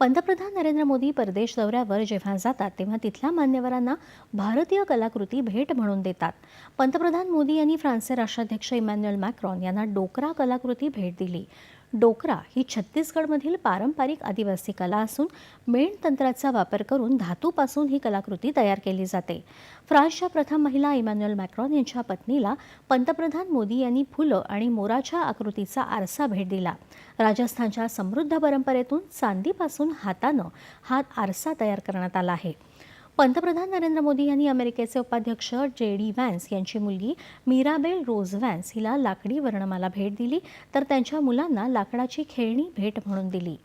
पंतप्रधान नरेंद्र मोदी परदेश दौऱ्यावर जेव्हा जातात तेव्हा तिथल्या मान्यवरांना भारतीय कलाकृती भेट म्हणून देतात. पंतप्रधान मोदी यांनी फ्रान्सचे राष्ट्राध्यक्ष इमॅन्युअल मॅक्रॉन यांना डोकरा कलाकृती भेट दिली. डोकरा ही छत्तीसगडमधील पारंपरिक आदिवासी कला असून मेण तंत्राचा वापर करून धातूपासून ही कलाकृती तयार केली जाते. फ्रान्सच्या प्रथम महिला इमॅन्युअल मॅक्रॉन यांच्या पत्नीला पंतप्रधान मोदी यांनी फुलं आणि मोराच्या आकृतीचा आरसा भेट दिला. राजस्थानच्या समृद्ध परंपरेतून चांदीपासून हातानं हा आरसा तयार करण्यात आला आहे. पंतप्रधान नरेंद्र मोदी यांनी अमेरिकेचे उपाध्यक्ष जे डी व्हॅन्स यांची मुलगी मीराबेल रोज व्हॅन्स हिला लाकडी वर्णमाला भेट दिली तर त्यांच्या मुलांना लाकडाची खेळणी भेट म्हणून दिली.